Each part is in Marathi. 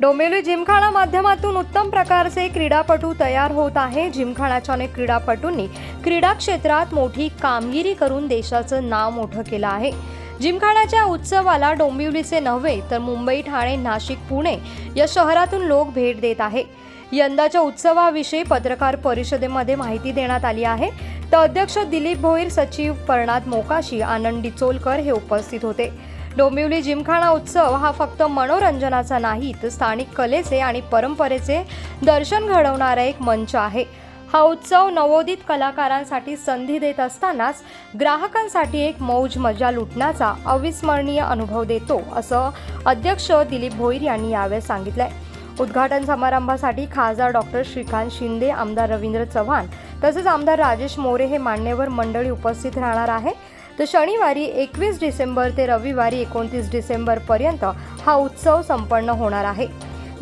डोंबिवली जिमखाना माध्यमातून उत्तम प्रकारचे क्रीडापटू तयार होत आहे. जिमखानाच्या अनेक क्रीडापटूंनी क्रीडा क्षेत्रात मोठी कामगिरी करून देशाचं नाव मोठं केलं आहे. जिमखानाच्या उत्सवाला डोंबिवलीचे नव्हे तर मुंबई ठाणे नाशिक पुणे या शहरातून लोक भेट देत आहे. यंदाच्या उत्सवाविषयी पत्रकार परिषदेमध्ये माहिती देण्यात आली आहे. तर अध्यक्ष दिलीप भोईर सचिव प्रणाद मोकाशी आनंद डिचोलकर हे उपस्थित होते. डोंबिवली जिमखाना उत्सव हा फक्त मनोरंजनाचा नाही तर स्थानिक कलेचे आणि परंपरेचे दर्शन घडवणारा एक मंच आहे. हा उत्सव नवोदित कलाकारांसाठी संधी देत असतानाच ग्राहकांसाठी एक मौज मजा लुटण्याचा अविस्मरणीय अनुभव देतो असं अध्यक्ष दिलीप भोईर यांनी यावेळी सांगितलंय. उद्घाटन समारंभासाठी खासदार डॉक्टर श्रीकांत शिंदे आमदार रवींद्र चव्हाण तसेच आमदार राजेश मोरे हे मान्यवर मंडळी उपस्थित राहणार आहे. तर शनिवारी एकवीस डिसेंबर ते रविवारी एकोणतीस डिसेंबरपर्यंत हा उत्सव संपन्न होणार आहे.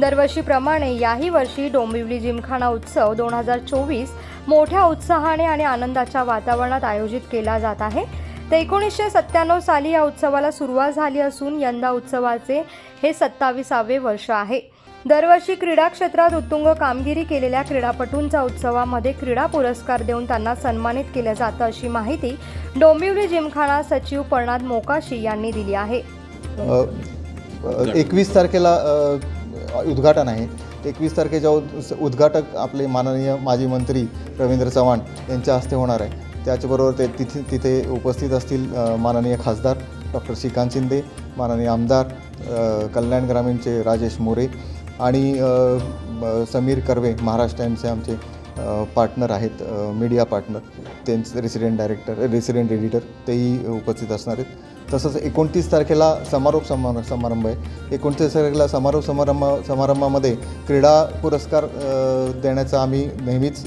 दरवर्षीप्रमाणे याही वर्षी डोंबिवली जिमखाना उत्सव दोन हजार चोवीस मोठ्या उत्साहाने आणि आनंदाच्या वातावरणात आयोजित केला जात आहे. तर एकोणीसशे सत्त्याण्णव साली या उत्सवाला सुरुवात झाली असून यंदा उत्सवाचे हे सत्ताविसावे वर्ष आहे. दरवर्षी क्रीडा क्षेत्रात उत्तुंग कामगिरी केलेल्या क्रीडापटूंचा उत्सवामध्ये क्रीडा पुरस्कार देऊन त्यांना सन्मानित केलं जातं अशी माहिती डोंबिवली जिमखाना सचिव प्रणाद मोकाशी यांनी दिली आहे. एकवीस तारखेला उद्घाटन आहे. एकवीस तारखेच्या उद- उद्घाटक आपले माननीय माजी मंत्री रवींद्र चव्हाण यांच्या हस्ते होणार आहे. त्याचबरोबर ते तिथे तिथे उपस्थित असतील माननीय खासदार डॉक्टर श्रीकांत शिंदे माननीय आमदार कल्याण ग्रामीणचे राजेश मोरे आणि समीर कर्वे महाराष्ट्र टाईमचे आमचे पार्टनर आहेत मीडिया पार्टनर. त्यांचे रेसिडेंट डायरेक्टर रेसिडेंट एडिटर तेही उपस्थित असणार आहेत. तसंच एकोणतीस तारखेला समारोप समार समारंभ आहे. एकोणतीस तारखेला समारोप समारंभ समारंभामध्ये क्रीडा पुरस्कार देण्याचा आम्ही नेहमीच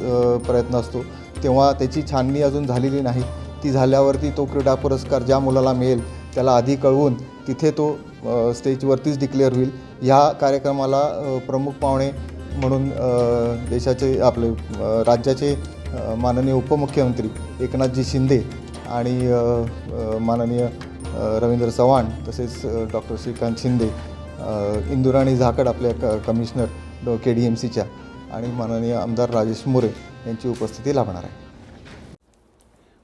प्रयत्न असतो. तेव्हा त्याची छाननी अजून झालेली नाही. ती झाल्यावरती तो क्रीडा पुरस्कार ज्या मुलाला मिळेल त्याला आधी कळवून तिथे तो स्टेजवरतीच डिक्लेअर होईल. ह्या कार्यक्रमाला प्रमुख पाहुणे म्हणून देशाचे आपले राज्याचे माननीय उपमुख्यमंत्री एकनाथजी शिंदे आणि माननीय रवींद्र चव्हाण तसेच डॉक्टर श्रीकांत शिंदे इंदुराणी झाकड आपल्या क कमिशनर डो के डी एम सीच्या आणि माननीय आमदार राजेश मोरे यांची उपस्थिती लाभणार आहे.